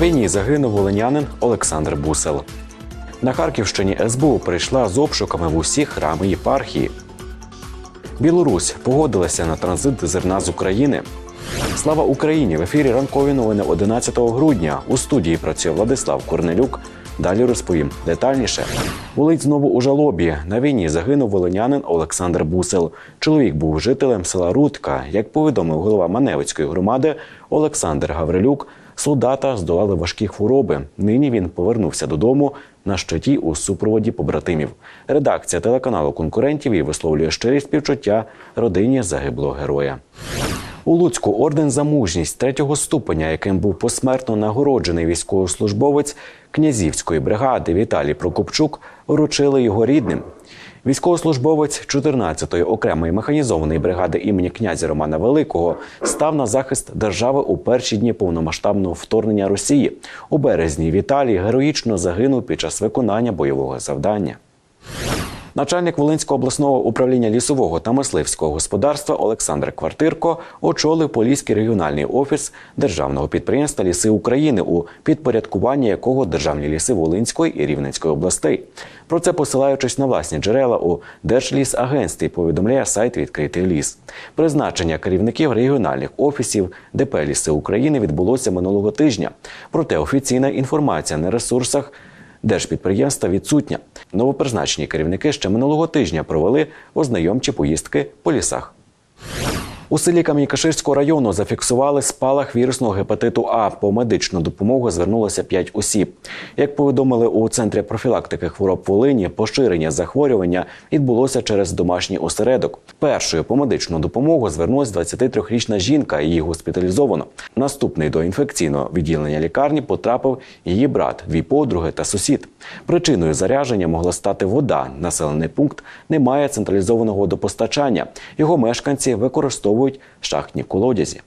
Війні загинув волинянин Олександр Бусел. На Харківщині СБУ прийшла з обшуками в усі храми єпархії. Білорусь погодилася на транзит зерна з України. Слава Україні! В ефірі ранкові новини 11 грудня. У студії працює Владислав Корнелюк. Далі розповім детальніше. Волить знову у жалобі. На війні загинув волинянин Олександр Бусел. Чоловік був жителем села Рудка. Як повідомив голова Маневицької громади Олександр Гаврилюк, солдата здолали важкі хвороби. Нині він повернувся додому на щиті у супроводі побратимів. Редакція телеканалу конкурентів і висловлює щирі співчуття родині загиблого героя. У Луцьку орден за мужність третього ступеня, яким був посмертно нагороджений військовослужбовець князівської бригади Віталій Прокопчук, вручили його рідним. Військовослужбовець 14-ї окремої механізованої бригади імені князя Романа Великого став на захист держави у перші дні повномасштабного вторгнення Росії. У березні Віталій героїчно загинув під час виконання бойового завдання. Начальник Волинського обласного управління лісового та мисливського господарства Олександр Квартирко очолив Поліський регіональний офіс державного підприємства Ліси України, у підпорядкуванні якого державні ліси Волинської і Рівненської областей. Про це посилаючись на власні джерела у Держлісагентстві, повідомляє сайт Відкритий ліс. Призначення керівників регіональних офісів ДП Ліси України відбулося минулого тижня. Проте офіційна інформація на ресурсах держпідприємства відсутня. Новопризначені керівники ще минулого тижня провели ознайомчі поїздки по лісах. У селі Кам'янкаширського району зафіксували спалах вірусного гепатиту А. По медичну допомогу звернулося 5 осіб. Як повідомили у центрі профілактики хвороб Волині, поширення захворювання відбулося через домашній осередок. Першою по медичну допомогу звернулася 23-річна жінка. Її госпіталізовано. Наступний до інфекційного відділення лікарні потрапив її брат, дві подруги та сусід. Причиною заряження могла стати вода. Населений пункт не має централізованого водопостачання. Його мешканці використовують шахтні колодязі.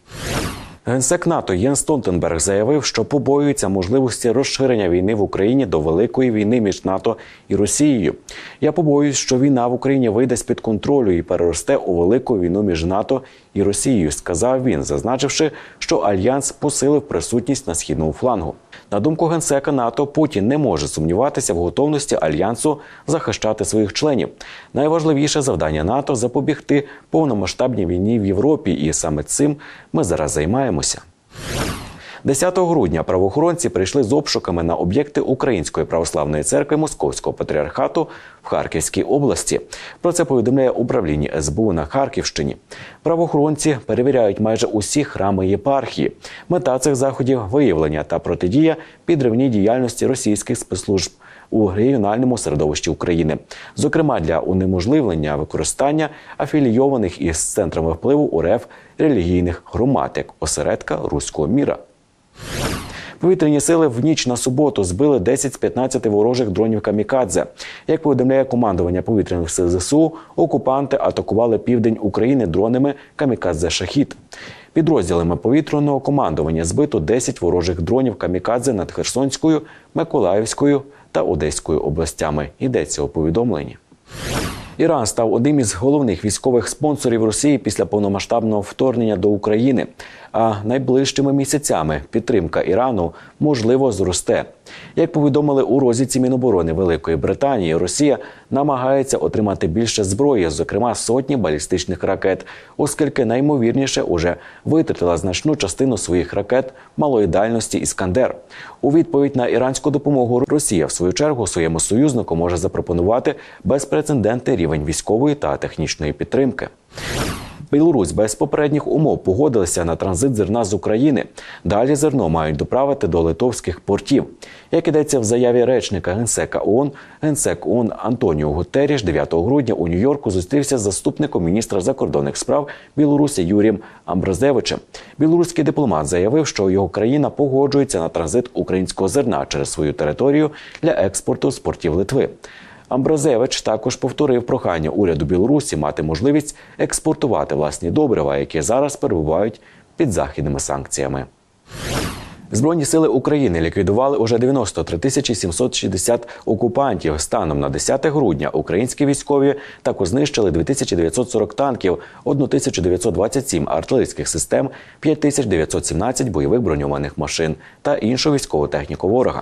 Генсек НАТО Єн Столтенберг заявив, що побоюється можливості розширення війни в Україні до великої війни між НАТО і Росією. Я побоююсь, що війна в Україні вийде з під контролю і переросте у велику війну між НАТО і Росією, сказав він, зазначивши, що альянс посилив присутність на східному флангу. На думку генсека НАТО, Путін не може сумніватися в готовності альянсу захищати своїх членів. Найважливіше завдання НАТО запобігти повномасштабній війні в Європі, і саме цим ми зараз займаємося. 10 грудня правоохоронці прийшли з обшуками на об'єкти Української православної церкви Московського патріархату в Харківській області. Про це повідомляє управління СБУ на Харківщині. Правоохоронці перевіряють майже усі храми єпархії. Мета цих заходів виявлення та протидія підривній діяльності російських спецслужб. У регіональному середовищі України, зокрема для унеможливлення використання афілійованих із центрами впливу УРФ релігійних громад як осередка руського міра. Повітряні сили в ніч на суботу збили 10 з 15 ворожих дронів камікадзе. Як повідомляє командування повітряних сил ЗСУ, окупанти атакували південь України дронами камікадзе Шахід. Підрозділами повітряного командування збито 10 ворожих дронів камікадзе над Херсонською, Миколаївською та Одеською областями. Йдеться у повідомленні. Іран став одним із головних військових спонсорів Росії після повномасштабного вторгнення до України. А найближчими місяцями підтримка Ірану можливо зросте. Як повідомили у розвідці Міноборони Великої Британії, Росія намагається отримати більше зброї, зокрема сотні балістичних ракет, оскільки наймовірніше уже витратила значну частину своїх ракет малої дальності Іскандер. У відповідь на іранську допомогу Росія в свою чергу своєму союзнику може запропонувати безпрецедентний рівень військової та технічної підтримки. Білорусь без попередніх умов погодилася на транзит зерна з України. Далі зерно мають доправити до литовських портів. Як ідеться в заяві речника генсека ООН, генсек ООН Антоніо Гутеріш 9 грудня у Нью-Йорку зустрівся з заступником міністра закордонних справ Білорусі Юрієм Амбразевичем. Білоруський дипломат заявив, що його країна погоджується на транзит українського зерна через свою територію для експорту з портів Литви. Амбразевич також повторив прохання уряду Білорусі мати можливість експортувати власні добрива, які зараз перебувають під західними санкціями. Збройні сили України ліквідували уже 93 тисячі 760 окупантів. Станом на 10 грудня українські військові також знищили 2940 танків, 1927 артилерійських систем, 5917 бойових броньованих машин та іншу військову техніку ворога.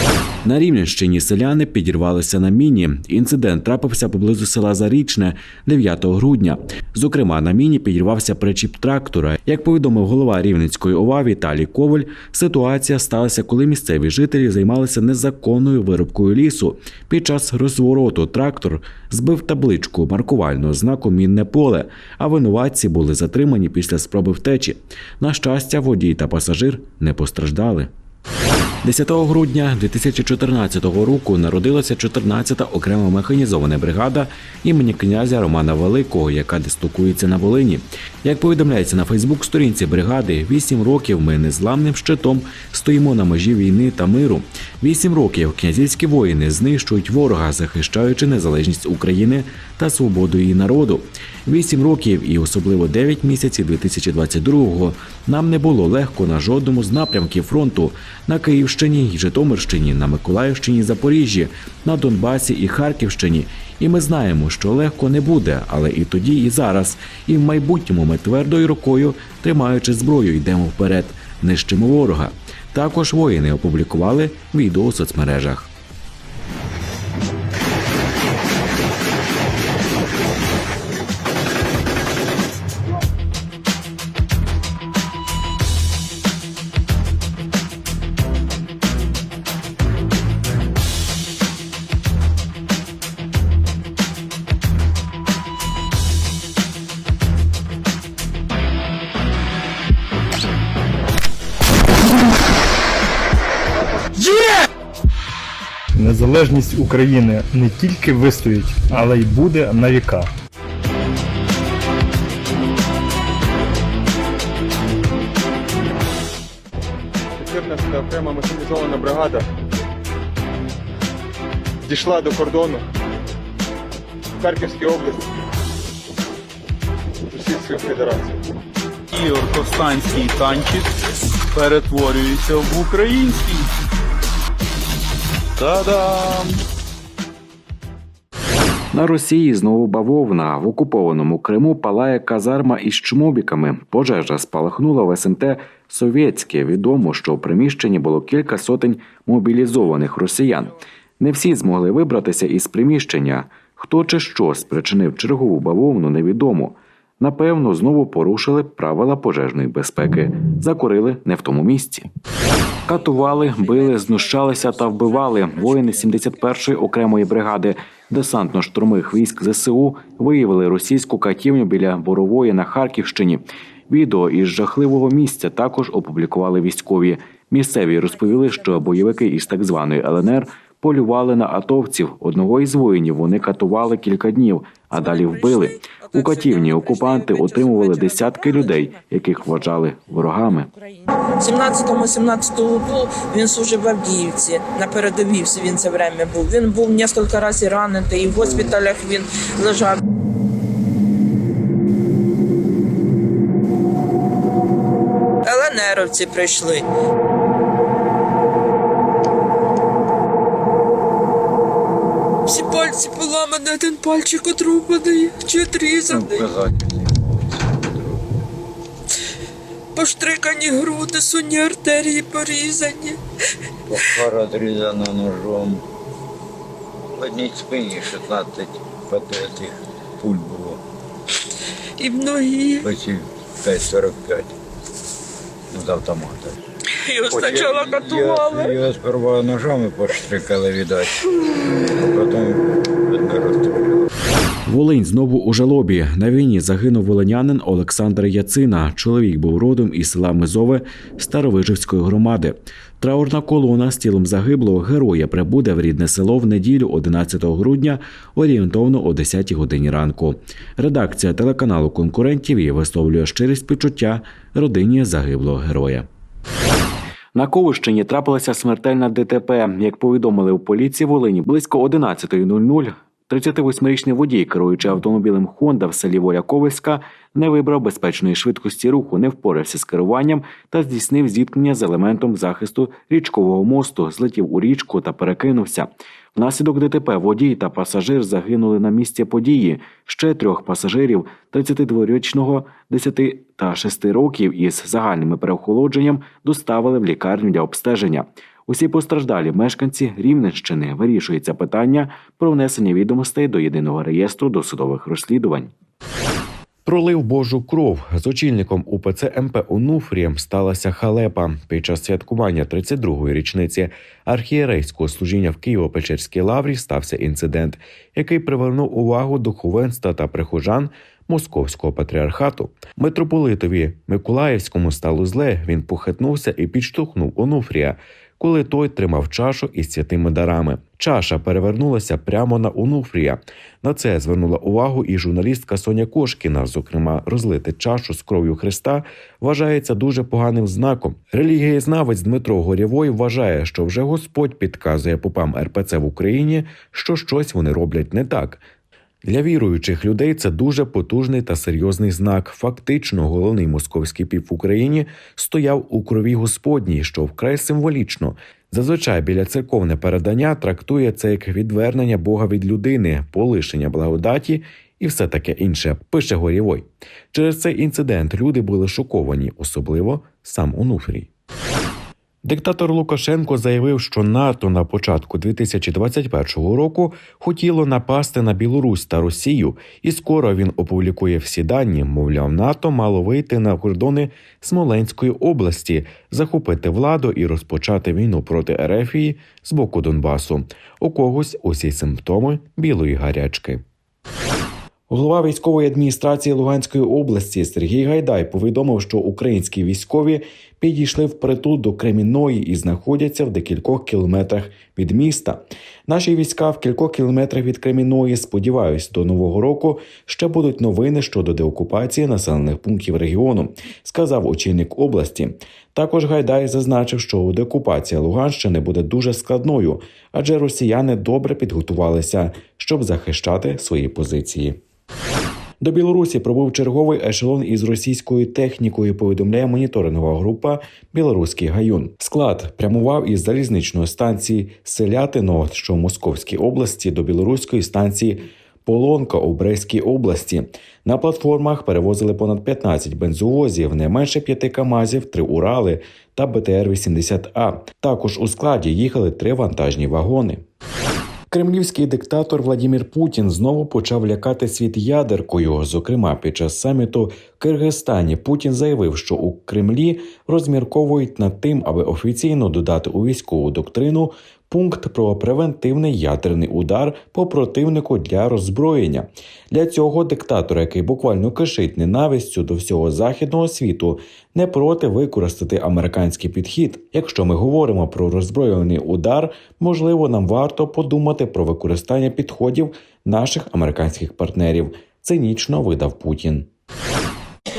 На Рівненщині селяни підірвалися на міні. Інцидент трапився поблизу села Зарічне 9 грудня. Зокрема, на міні підірвався причіп трактора. Як повідомив голова Рівненської ОВА Віталій Коваль, ситуація сталася, коли місцеві жителі займалися незаконною вирубкою лісу. Під час розвороту трактор збив табличку маркувального знаку Мінне поле, а винуватці були затримані після спроби втечі. На щастя, водій та пасажир не постраждали. 10 грудня 2014 року народилася 14-та окрема механізована бригада імені князя Романа Великого, яка дислокується на Волині. Як повідомляється на Фейсбук-сторінці бригади, 8 років ми незламним щитом стоїмо на межі війни та миру. 8 років князівські воїни знищують ворога, захищаючи незалежність України та свободу її народу. 8 років і особливо 9 місяців 2022-го нам не було легко на жодному з напрямків фронту на Київщині Житомирщині, на Миколаївщині, Запоріжжі, на Донбасі і Харківщині. І ми знаємо, що легко не буде, але і тоді, і зараз, і в майбутньому ми твердою рукою, тримаючи зброю, йдемо вперед, нищимо ворога. Також воїни опублікували відео у соцмережах. Незалежність України не тільки вистоїть, але й буде на віка. 14 окрема механізована бригада дійшла до кордону в Харківській області Російської Федерації. І оркостанський танчик перетворюється в український. Та-дам! На Росії знову бавовна. В окупованому Криму палає казарма із чмобіками. Пожежа спалахнула в СМТ Совєтське. Відомо, що в приміщенні було кілька сотень мобілізованих росіян. Не всі змогли вибратися із приміщення. Хто чи що спричинив чергову бавовну, невідомо. Напевно, знову порушили правила пожежної безпеки. Закурили не в тому місці. Катували, били, знущалися та вбивали. Воїни 71-ї окремої бригади десантно-штурмових військ ЗСУ виявили російську катівню біля Борової на Харківщині. Відео із жахливого місця також опублікували військові. Місцеві розповіли, що бойовики із так званої ЛНР полювали на атовців. Одного із воїнів вони катували кілька днів, а далі вбили. У катівні окупанти отримували десятки людей, яких вважали ворогами. 17-17 году він служив в Авдіївці. На передовій він це время був. Він був кілька разів ранений, і в госпіталях він лежав. ЛНРовці прийшли. Всі пальці поламані, один пальчик отрубаний чи отрізаний. Поштрикані груди, сонні артерії порізані. Пара отрізана ножом. В одній спині 16 патетих пуль було. І в ногі. Оці 5,45. Ну, з автомата. Його спочатку катували. Його сперва ножами поштрикали, віддать, а потім розстріляли. Волинь знову у жалобі. На війні загинув волинянин Олександр Яцина. Чоловік був родом із села Мизове Старовижівської громади. Траурна колона з тілом загиблого героя прибуде в рідне село в неділю 11 грудня орієнтовно о 10 годині ранку. Редакція телеканалу конкурентів і висловлює щирі співчуття родині загиблого героя. На Ковищині трапилася смертельна ДТП. Як повідомили у поліції Волині, близько 11.00 38-річний водій, керуючи автомобілем Honda в селі Воляковиська, не вибрав безпечної швидкості руху, не впорався з керуванням та здійснив зіткнення з елементом захисту річкового мосту, злетів у річку та перекинувся. Внаслідок ДТП водій та пасажир загинули на місці події. Ще трьох пасажирів 32-річного, 10 та 6 років із загальним переохолодженням доставили в лікарню для обстеження. Усі постраждалі мешканці Рівненщини вирішується питання про внесення відомостей до єдиного реєстру досудових розслідувань. Пролив Божу кров з очільником УПЦ МП Онуфрієм сталася халепа. Під час святкування 32-ї річниці архієрейського служіння в Києво-Печерській лаврі стався інцидент, який привернув увагу духовенства та прихожан Московського патріархату. Митрополитові Миколаївському стало зле. Він похитнувся і підштовхнув Онуфрія, коли той тримав чашу із святими дарами. Чаша перевернулася прямо на Онуфрія. На це звернула увагу і журналістка Соня Кошкіна. Зокрема, розлити чашу з кров'ю Христа вважається дуже поганим знаком. Релігієзнавець Дмитро Горєвой вважає, що вже Господь підказує попам РПЦ в Україні, що щось вони роблять не так. Для віруючих людей це дуже потужний та серйозний знак. Фактично, головний московський піп в Україні стояв у крові Господній, що вкрай символічно. Зазвичай біля церковне передання трактує це як відвернення Бога від людини, полишення благодаті і все таке інше. Пише Горєвой. Через цей інцидент люди були шоковані, особливо сам Онуфрій. Диктатор Лукашенко заявив, що НАТО на початку 2021 року хотіло напасти на Білорусь та Росію, і скоро він опублікує всі дані. Мовляв, НАТО мало вийти на кордони Смоленської області, захопити владу і розпочати війну проти Ерефії з боку Донбасу. У когось усі симптоми білої гарячки. Голова військової адміністрації Луганської області Сергій Гайдай повідомив, що українські військові підійшли впритул до Кремінної і знаходяться в декількох кілометрах від міста. Наші війська в кількох кілометрах від Кремінної. Сподіваюсь, до нового року ще будуть новини щодо деокупації населених пунктів регіону, сказав очільник області. Також Гайдай зазначив, що деокупація Луганщини буде дуже складною, адже росіяни добре підготувалися, щоб захищати свої позиції. До Білорусі пробув черговий ешелон із російською технікою. Повідомляє моніторингова група Білоруський гаюн. Склад прямував із залізничної станції Селятино, що в Московській області, до білоруської станції. Полонка у Брестській області на платформах перевозили понад 15 бензовозів, не менше 5 камазів, 3 Урали та БТР-80А. Також у складі їхали три вантажні вагони. Кремлівський диктатор Владімір Путін знову почав лякати світ ядеркою. Зокрема, під час саміту в Киргизстані Путін заявив, що у Кремлі розмірковують над тим, аби офіційно додати у військову доктрину пункт про превентивний ядерний удар по противнику для роззброєння. Для цього диктатор, який буквально кишить ненавистю до всього західного світу, не проти використати американський підхід. Якщо ми говоримо про роззброєний удар, можливо, нам варто подумати про використання підходів наших американських партнерів. Цинічно видав Путін.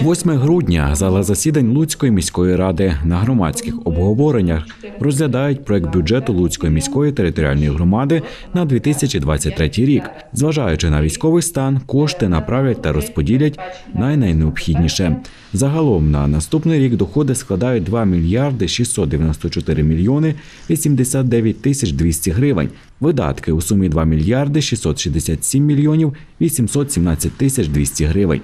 8 грудня зала засідань Луцької міської ради на громадських обговореннях розглядають проект бюджету Луцької міської територіальної громади на 2023 рік. Зважаючи на військовий стан, кошти направлять та розподілять на найнеобхідніше. Загалом на наступний рік доходи складають 2 мільярди 694 мільйони 89 тисяч 200 гривень. Видатки у сумі 2 мільярди 667 мільйонів 817 тисяч 200 гривень.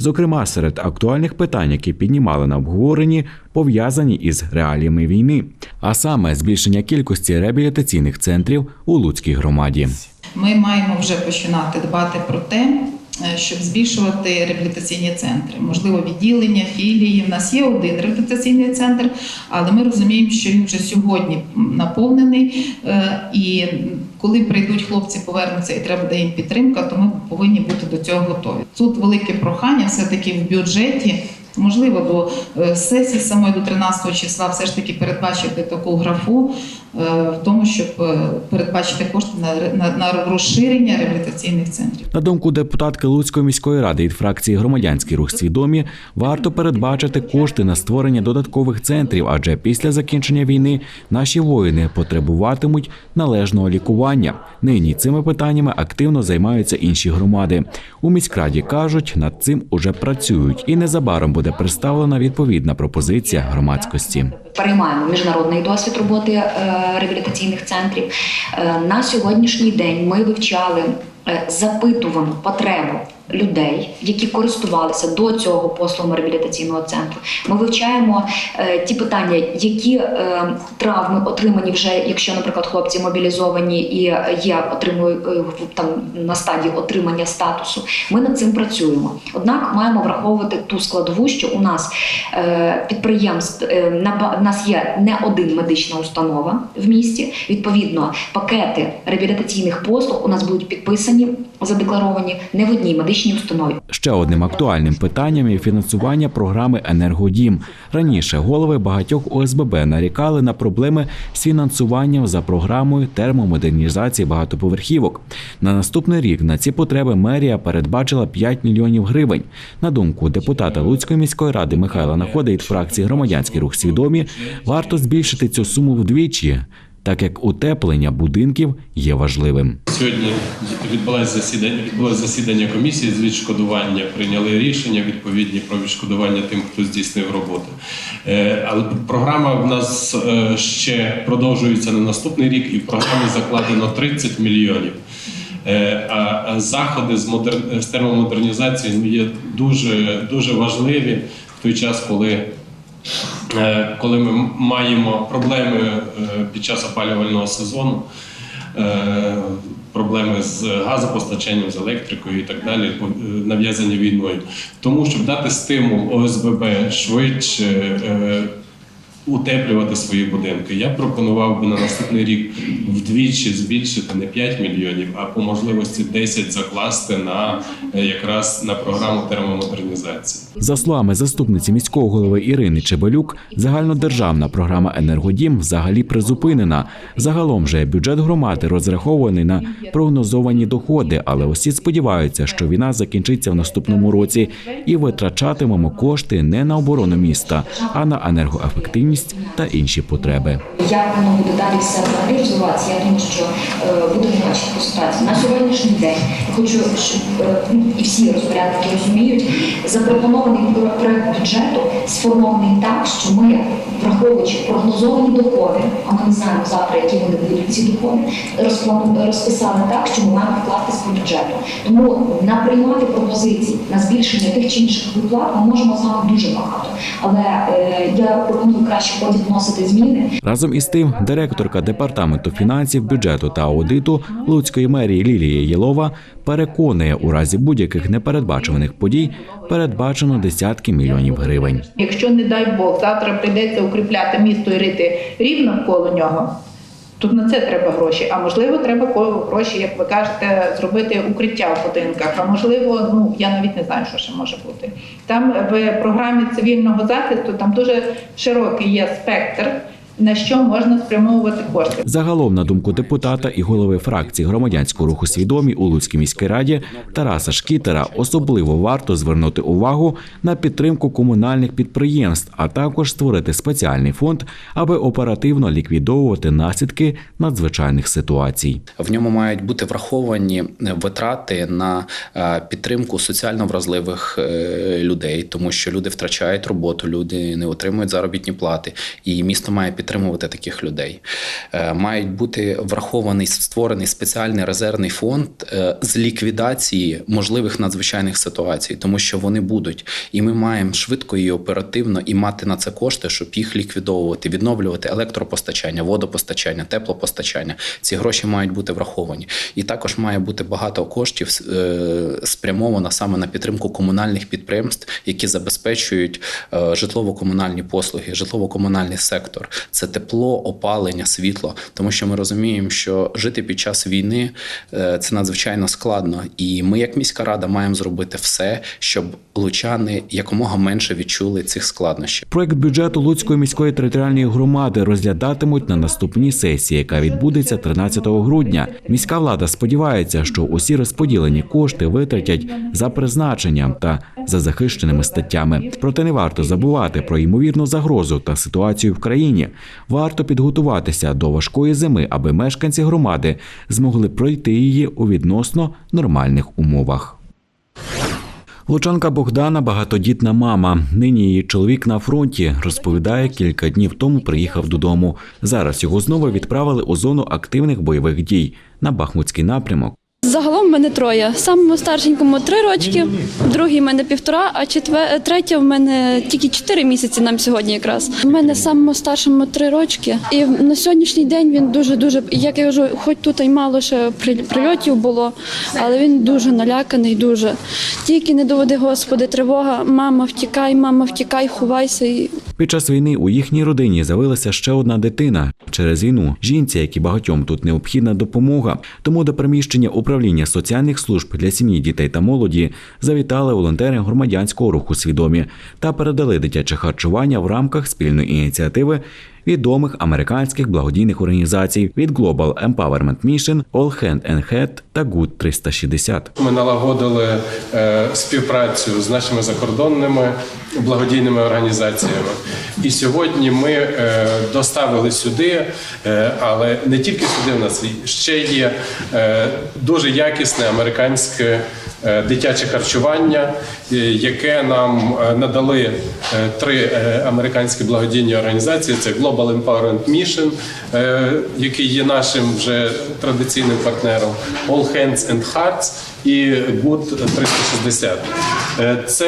Зокрема, серед актуальних питань, які піднімали на обговоренні, пов'язані із реаліями війни, а саме збільшення кількості реабілітаційних центрів у Луцькій громаді. Ми маємо вже починати дбати про те, щоб збільшувати реабілітаційні центри, можливо, відділення, філії. У нас є один реабілітаційний центр, але ми розуміємо, що він вже сьогодні наповнений. е, І коли прийдуть хлопці, повернуться і треба буде їм підтримка, то ми повинні бути до цього готові. Тут велике прохання, все таки в бюджеті. Можливо, до е, сесії самої до 13 числа все ж таки передбачити таку графу е, в тому, щоб е, передбачити кошти на, на, на розширення реабілітаційних центрів. На думку депутатки Луцької міської ради від фракції Громадянський рух свідомі, варто передбачити кошти на створення додаткових центрів, адже після закінчення війни наші воїни потребуватимуть належного лікування. Нині цими питаннями активно займаються інші громади. У міськраді кажуть, над цим уже працюють, і незабаром буде представлена відповідна пропозиція громадськості. переймаємо міжнародний досвід роботи е, реабілітаційних центрів. Е, На сьогоднішній день ми вивчали е, запитувану потребу людей, які користувалися до цього послугами реабілітаційного центру. Ми вивчаємо е, ті питання, які е, травми отримані вже, якщо, наприклад, хлопці мобілізовані і е, є отримують е, там на стадії отримання статусу. Ми над цим працюємо. Однак маємо враховувати ту складову, що у нас е, підприємств е, на в нас є не один медична установа в місті. Відповідно, пакети реабілітаційних послуг у нас будуть підписані, задекларовані не в одній медичній установі. Ще одним актуальним питанням є фінансування програми Енергодім. Раніше голови багатьох ОСББ нарікали на проблеми з фінансуванням за програмою термомодернізації багатоповерхівок. На наступний рік на ці потреби мерія передбачила 5 мільйонів гривень. На думку депутата Луцької міської ради Михайла Находа від фракції Громадянський рух свідомі варто збільшити цю суму вдвічі, так як утеплення будинків є важливим. Сьогодні відбулося засідання, відбулося засідання комісії з відшкодування. Прийняли рішення відповідні про відшкодування тим, хто здійснив роботу. Е, Але програма в нас е, ще продовжується на наступний рік, і в програмі закладено 30 мільйонів. Е, А заходи з модер... з термомодернізації є дуже дуже важливі в той час, коли коли ми маємо проблеми е, під час опалювального сезону, е, проблеми з газопостачанням, з електрикою і так далі, е, нав'язані війною. Тому, щоб дати стимул ОСББ швидше е, утеплювати свої будинки, я пропонував би на наступний рік вдвічі збільшити не 5 мільйонів, а по можливості 10 закласти на е, якраз на програму термомодернізації. За словами заступниці міського голови Ірини Чебелюк, загальнодержавна програма Енергодім взагалі призупинена. Загалом же бюджет громади розрахований на прогнозовані доходи, але усі сподіваються, що війна закінчиться в наступному році і витрачатимемо кошти не на оборону міста, а на енергоефективність та інші потреби. Як воно буде далі все взагалі розвиватися, я думаю, що е, будемо бачити по ситуації. На сьогоднішній день хочу, щоб е, ну, і всі розпорядники розуміють, запропонований проект бюджету сформований так, що ми, враховуючи прогнозовані доходи, а ми не знаємо завтра, які вони будуть ці доходи, розписали так, що ми маємо вкластись по бюджету. Тому наприймати пропозиції на збільшення тих чи інших виплат ми можемо з вами дуже багато. Але е, я пропоную краще потім вносити зміни. Разом із тим, директорка департаменту фінансів, бюджету та аудиту Луцької мерії Лілія Єлова переконує, у разі будь-яких непередбачуваних подій передбачено десятки мільйонів гривень. Якщо, не дай Бог, завтра прийдеться укріпляти місто і рити рівно коло нього, тут на це треба гроші. А можливо, треба гроші, як ви кажете, зробити укриття в будинках. А можливо, ну я навіть не знаю, що ще може бути. Там в програмі цивільного захисту там дуже широкий є спектр, на що можна спрямовувати кошти. Загалом, на думку депутата і голови фракції громадянського руху свідомі у Луцькій міській раді Тараса Шкітера особливо варто звернути увагу на підтримку комунальних підприємств, а також створити спеціальний фонд, аби оперативно ліквідовувати наслідки надзвичайних ситуацій. В ньому мають бути враховані витрати на е, підтримку соціально вразливих е, людей, тому що люди втрачають роботу, люди не отримують заробітні плати, і місто має підтримувати таких людей. Е, Мають бути врахований створений спеціальний резервний фонд е, з ліквідації можливих надзвичайних ситуацій, тому що вони будуть, і ми маємо швидко і оперативно і мати на це кошти, щоб їх ліквідовувати, відновлювати електропостачання, водопостачання, теплопостачання. Ці гроші мають бути враховані. І також має бути багато коштів е, спрямовано саме на підтримку комунальних підприємств, які забезпечують житлово-комунальні послуги, житлово-комунальний сектор. Це тепло, опалення, світло. Тому що ми розуміємо, що жити під час війни е, це надзвичайно складно. І ми, як міська рада, маємо зробити все, щоб лучани якомога менше відчули цих складнощів. Проект бюджету Луцької міської територіальної громади розглядатимуть на наступній сесії, яка відбудеться 13 грудня. Міська влада сподівається, що усі розподілені кошти витратять за призначенням та за захищеними статтями. Проте не варто забувати про ймовірну загрозу та ситуацію в країні. Варто підготуватися до важкої зими, аби мешканці громади змогли пройти її у відносно нормальних умовах. Лучанка Богдана багатодітна мама. Нині її чоловік на фронті розповідає, кілька днів тому приїхав додому. Зараз його знову відправили у зону активних бойових дій на Бахмутський напрямок. Загалом в мене троє. Самому старшенькому три рочки, другий в мене півтора, а четвер... третя в мене тільки чотири місяці нам сьогодні якраз. У мене самому старшому три рочки. І на сьогоднішній день він дуже дуже як я кажу, хоч тут і мало ще при- прильотів було, але він дуже наляканий, дуже. Тільки не доведи, Господи, тривога, мама, втікай, мама, втікай, ховайся. І Під час війни у їхній родині з'явилася ще одна дитина через війну. Жінці, які багатьом тут необхідна допомога. Тому до приміщення управління соціальних служб для сім'ї, дітей та молоді завітали волонтери громадянського руху свідомі та передали дитяче харчування в рамках спільної ініціативи відомих американських благодійних організацій від Global Empowerment Mission, All Hand and Head та Good 360. Ми налагодили е, співпрацю з нашими закордонними благодійними організаціями. І сьогодні ми е, доставили сюди, е, але не тільки сюди в нас ще є дуже якісне американське дитяче харчування, яке нам надали три американські благодійні організації: це Global Empowerment Mission, е, який є нашим вже традиційним партнером, All Hands and Hearts і Good 360. Е, Це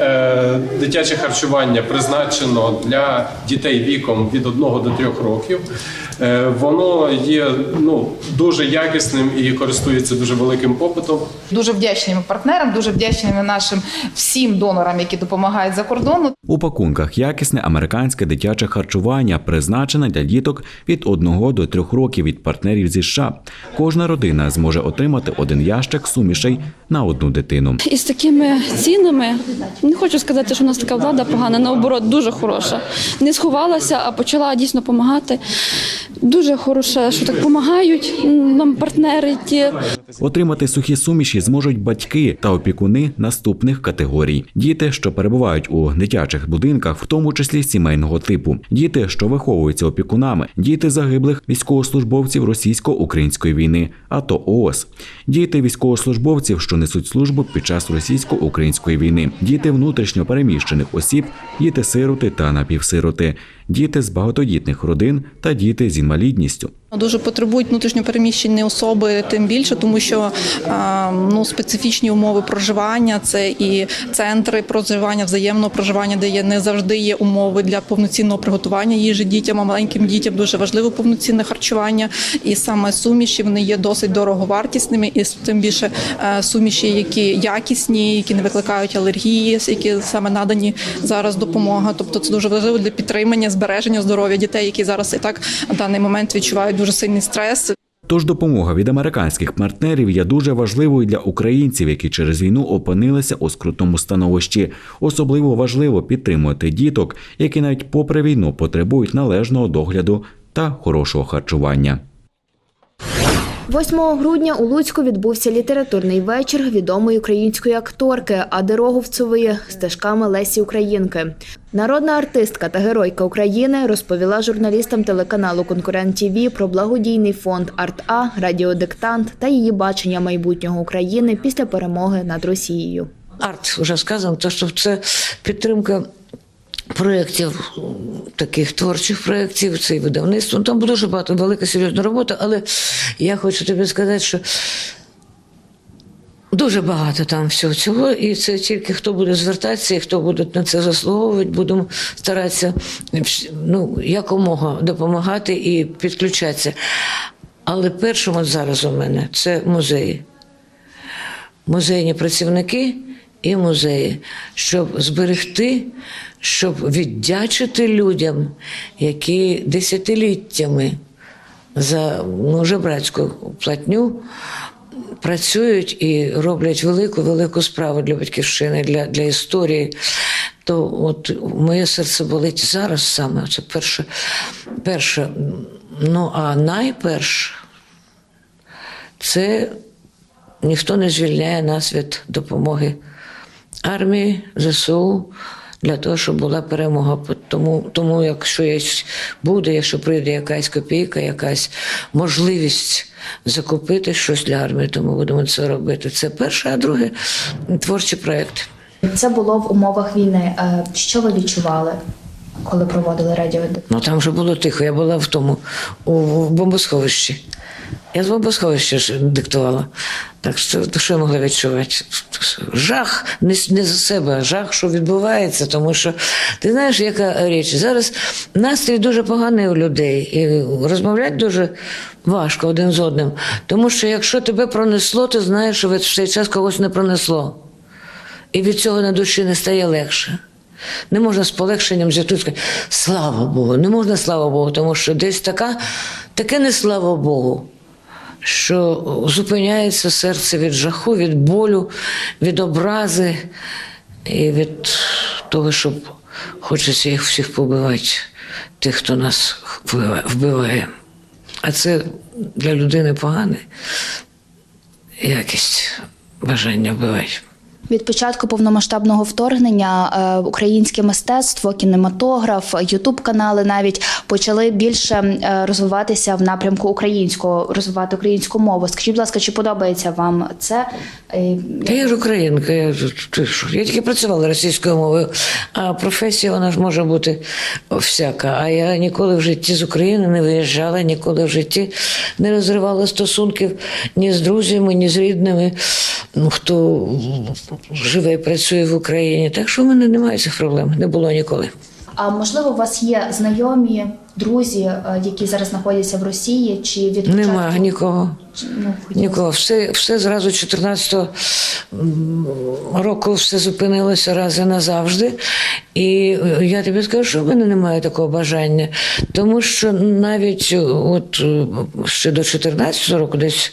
е, дитяче харчування призначено для дітей віком від 1 до 3 років. Е, Воно є ну, дуже якісним і користується дуже великим попитом. Дуже вдячними партнерам, дуже вдячними нашим всім донорам, які допомагають за кордону. У пакунках якісне американське дитяче харчування призначене для діток від 1 до 3 років від партнерів зі США. Кожна родина зможе отримати один ящик сумішей на одну дитину. І з такими цінами не хочу сказати, що у нас така влада погана, наоборот, дуже хороша. Не сховалася, а почала дійсно допомагати. Дуже хороше, що так допомагають нам партнери ті. Отримати сухі суміші зможуть батьки та опікуни наступних категорій: діти, що перебувають у дитячих будинках, в тому числі сімейного типу, діти, що виховуються опікунами, діти загиблих військовослужбовців російсько-української війни, АТО ООС, діти військовослужбовців, що несуть службу під час російсько-української війни, діти внутрішньо переміщених осіб, діти-сироти та напівсироти, діти з багатодітних родин та діти з інвалідністю. Дуже потребують внутрішньопереміщені особи, тим більше, тому що ну специфічні умови проживання це і центри проживання, взаємного проживання, де є не завжди є умови для повноцінного приготування їжі дітям, а маленьким дітям дуже важливо повноцінне харчування. І саме суміші вони є досить дороговартісними, і тим більше е, суміші, які якісні, які не викликають алергії, які саме надані зараз допомога. Тобто це дуже важливо для підтримання збереження здоров'я дітей, які зараз і так в даний момент відчувають дуже сильний стрес. Тож допомога від американських партнерів є дуже важливою для українців, які через війну опинилися у скрутному становищі. Особливо важливо підтримувати діток, які навіть попри війну потребують належного догляду та хорошого харчування. 8 грудня у Луцьку відбувся літературний вечір відомої української акторки Ади Роговцевої стежками Лесі Українки. Народна артистка та геройка України розповіла журналістам телеканалу Конкурент ТІВІ про благодійний фонд Арт-А, Радіодиктант та її бачення майбутнього України після перемоги над Росією. Арт вже сказано, то що це підтримка. Проєктів таких творчих проєктів, це і видавництво. Ну, Там дуже багато велика серйозна робота, але я хочу тобі сказати, що дуже багато там всього цього, і це тільки хто буде звертатися і хто буде на це заслуговувати, будемо старатися ну, якомога допомагати і підключатися. Але першим от зараз у мене це музеї. Музейні працівники і музеї, щоб зберегти, щоб віддячити людям, які десятиліттями за ну, жебрацьку платню працюють і роблять велику велику справу для батьківщини, для, для історії. То от моє серце болить зараз саме. Це перше, перше. Ну а найперше це ніхто не звільняє нас від допомоги армії, ЗСУ для того, щоб була перемога. Тому, тому якщо є, буде, якщо прийде якась копійка, якась можливість закупити щось для армії, то ми будемо це робити. Це перше, а друге творчий проєкт. Це було в умовах війни. Е, Що ви відчували, коли проводили радіо? Ну там вже було тихо. Я була в тому у, в бомбосховищі. Я з бомбосховища ж диктувала. Так що, то що я могла відчувати? Жах не, не за себе, а жах, що відбувається, тому що ти знаєш, яка річ. Зараз настрій дуже поганий у людей, і розмовляти дуже важко один з одним. Тому що якщо тебе пронесло, ти знаєш, що в цей час когось не пронесло. І від цього на душі не стає легше. Не можна з полегшенням взяти сказати, слава Богу, не можна слава Богу, тому що десь така, таке не слава Богу, що зупиняється серце від жаху, від болю, від образи і від того, що хочеться їх всіх побивати, тих, хто нас вбиває-. А це для людини погане якість бажання вбивати. Від початку повномасштабного вторгнення е, українське мистецтво, кінематограф, ютуб канали навіть почали більше е, розвиватися в напрямку українського, розвивати українську мову. Скажіть, будь ласка, чи подобається вам це? Е, Та я ж українка, я, ти що, я тільки працювала російською мовою, а професія вона ж може бути всяка. А я ніколи в житті з України не виїжджала, ніколи в житті не розривала стосунків ні з друзями, ні з рідними, ну, хто живе працює в Україні. Так що в мене немає цих проблем, не було ніколи. А можливо, у вас є знайомі, друзі, е, які зараз знаходяться в Росії, чи від початку- Нема нікого. Ну, Нікого. Все, все зразу 14-го року все зупинилося раз і назавжди. І е, я тобі скажу, що в мене немає такого бажання. Тому що навіть е, от ще до 14-го року десь,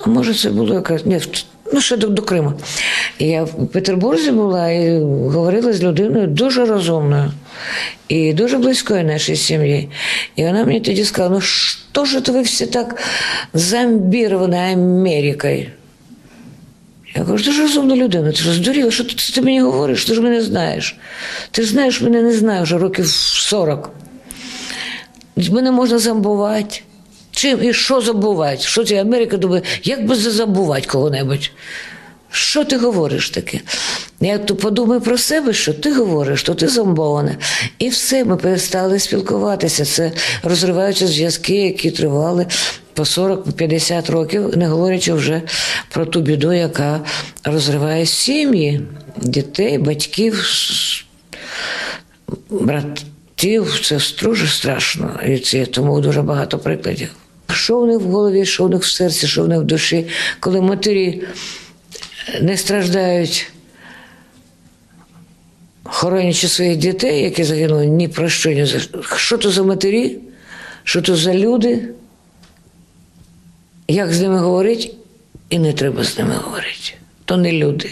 а може це було якраз. Ні, Ну, ще до, до Криму. Я в Петербурзі була і говорила з людиною дуже розумною і дуже близькою нашій сім'ї. І вона мені тоді сказала: ну що ж ви всі так зомбіровані Америкою? Я кажу, ти ж розумна людина, ти ж здуріла, що ти, ти мені говориш, ти ж мене знаєш. Ти ж знаєш, мене не знаю вже років 40. Мене можна забувати. Чим і що забувати? Що це Америка думає, як би забувати кого-небудь? Що ти говориш таке? Я то подумаю про себе, що ти говориш, то ти зомбована. І все, ми перестали спілкуватися. Це розриваються зв'язки, які тривали по 40-50 років, не говорячи вже про ту біду, яка розриває сім'ї, дітей, батьків, братів. Це дуже страшно. І це тому дуже багато прикладів. Що в них в голові, що в них в серці, що в них в душі, коли матері не страждають, хоронячи своїх дітей, які загинули ні про що, ні за що. Що то за матері, що то за люди, як з ними говорити, і не треба з ними говорити. То не люди.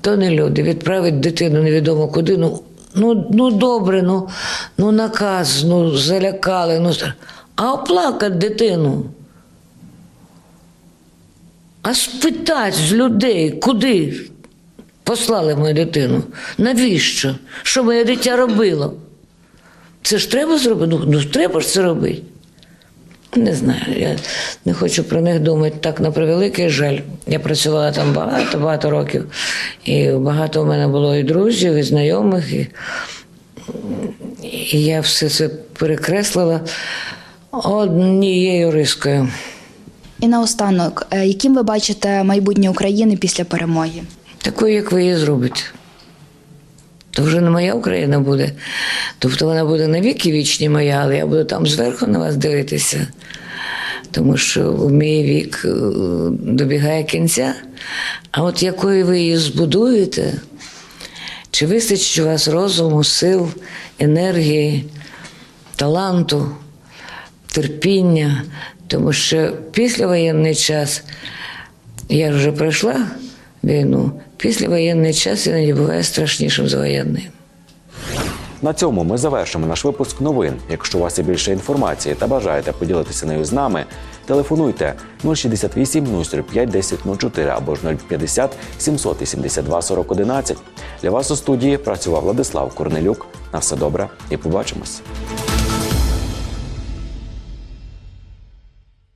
То не люди. Відправить дитину невідомо куди. Ну, ну, ну добре, ну, ну наказ, ну залякали. Ну, а оплакати дитину. А спитати з людей, куди послали мою дитину? Навіщо? Що моє дитя робило? Це ж треба зробити? Ну, ну треба ж це робити. Не знаю, я не хочу про них думати. Так, на превеликий жаль. Я працювала там багато, багато років. І багато у мене було і друзів, і знайомих. І, і я все це перекреслила однією рискою. І наостанок, е, яким ви бачите майбутнє України після перемоги? Такою, як ви її зробите. То вже не моя Україна буде. Тобто вона буде навіки вічні моя, але я буду там зверху на вас дивитися. Тому що мій вік е, добігає кінця, А от якою ви її збудуєте, чи вистачить у вас розуму, сил, енергії, таланту, терпіння, тому що післявоєнний час, я вже пройшла війну, післявоєнний час іноді буває страшнішим за воєнний. На цьому ми завершимо наш випуск новин. Якщо у вас є більше інформації та бажаєте поділитися нею з нами, телефонуйте 068 045 1004 або ж 050 782 40 11. Для вас у студії працював Владислав Корнелюк. На все добре і побачимось.